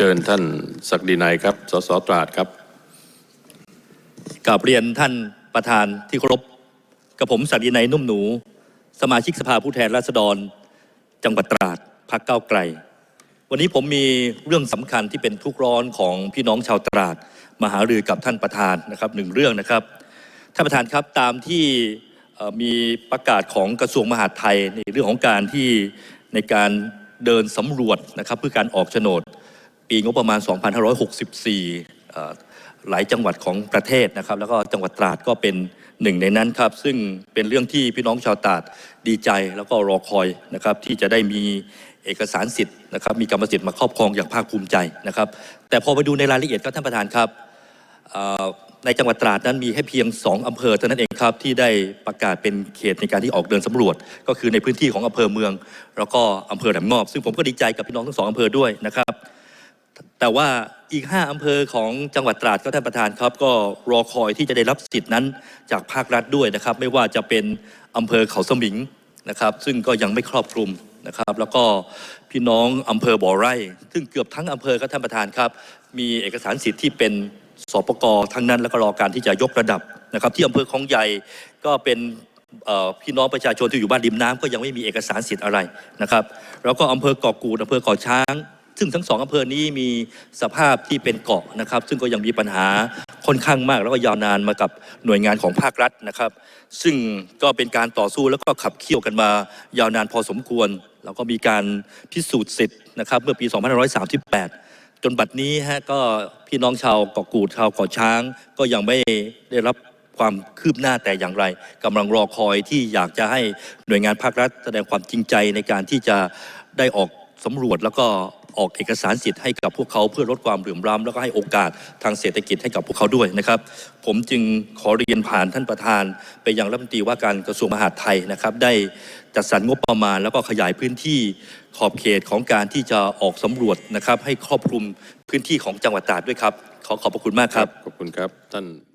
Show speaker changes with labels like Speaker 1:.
Speaker 1: เชิญท่านศักดินัยครับ สสตราดครับ
Speaker 2: กราบเรียนท่านประธานที่เคารพกับผมศักดินัยนุ่มหนู สมาชิกสภาผู้แทนราษฎร จังหวัดตราดพักเก้าไกล วันนี้ผมมีเรื่องสำคัญที่เป็นทุกร้อนของพี่น้องชาวตราดมาหารือกับท่านประธานนะครับหนึ่งเรื่องนะครับท่านประธานครับตามที่มีประกาศของกระทรวงมหาดไทยในเรื่องของการที่ในการเดินสำรวจนะครับเพื่อการออกโฉนด ปีงบประมาณ 2564 หลายจังหวัดของประเทศนะครับ แล้วก็จังหวัดตราดก็เป็นหนึ่งในนั้นครับ ซึ่งเป็นเรื่องที่พี่น้องชาวตราดดีใจแล้วก็รอคอยนะครับ ที่จะได้มีเอกสารสิทธิ์นะครับ มีกรรมสิทธิ์มาครอบครองอย่างภาคภูมิใจนะครับ แต่พอไปดูในรายละเอียดครับท่านประธานครับในจังหวัดตราดนั้นมีแค่เพียง 2 อำเภอเท่านั้นเองครับ ที่ได้ประกาศเป็นเขตในการที่ออกเดินสำรวจ ก็คือในพื้นที่ของอำเภอเมือง แล้วก็อำเภอแหลมงอบ ซึ่งผมก็ดีใจกับพี่น้องทั้งสองอำเภอด้วยนะครับ แต่ว่าอีก 5 อำเภอของจังหวัดตราดก็ท่านประธานครับ ก็รอคอยที่จะได้รับสิทธินั้นจากภาครัฐด้วยนะครับ ไม่ว่าจะเป็นอำเภอเขาสมิงนะครับ ซึ่งก็ยังไม่ครอบคลุมนะครับ แล้วก็พี่น้องอำเภอบ่อไร่ ซึ่งเกือบทั้งอำเภอครับท่านประธานครับ มีเอกสารสิทธิ์ที่เป็นสปกทั้งนั้นแล้วก็รอการที่จะยกระดับนะครับ ที่อำเภอคลองใหญ่ก็เป็นพี่น้องประชาชนที่อยู่บ้านริมน้ำก็ยังไม่มีเอกสารสิทธิ์อะไรนะครับ แล้วก็อำเภอเกาะกูดอำเภอเกาะช้าง ซึ่งทั้งสองอำเภอนี้มีสภาพที่เป็นเกาะนะครับ ซึ่งก็ยังมีปัญหาค่อนข้างมาก แล้วก็ยาวนานมากับหน่วยงานของภาครัฐนะครับ ซึ่งก็เป็นการต่อสู้แล้วก็ขับเคี่ยวกันมายาวนานพอสมควร แล้วก็มีการพิสูจน์สิทธิ์นะครับเมื่อปี 2538 จนบัดนี้ฮะก็พี่น้องชาวเกาะกูดชาวเกาะช้าง ก็ยังไม่ได้รับความคืบหน้าแต่อย่างไรกำลังรอคอยที่อยากจะให้หน่วยงานภาครัฐ แสดงความจริงใจในการที่จะได้ออกสำรวจแล้วก็ออกเอกสารสิทธิ์ให้กับพวกเขาเพื่อลดความเหลื่อมล้ำแล้วก็ให้โอกาสทางเศรษฐกิจให้กับพวกเขาด้วยนะครับ ผมจึงขอเรียนผ่านท่านประธาน ไปยังรัฐมนตรีว่าการกระทรวงมหาดไทยนะครับ ได้จัดสรรงบประมาณ แล้วก็ขยายพื้นที่ขอบเขตของการที่จะออกสำรวจนะครับ ให้ครอบคลุมพื้นที่ของจังหวัดตราดด้วยครับ ขอขอบพระคุณมากครับ
Speaker 1: ขอบคุณครับท่าน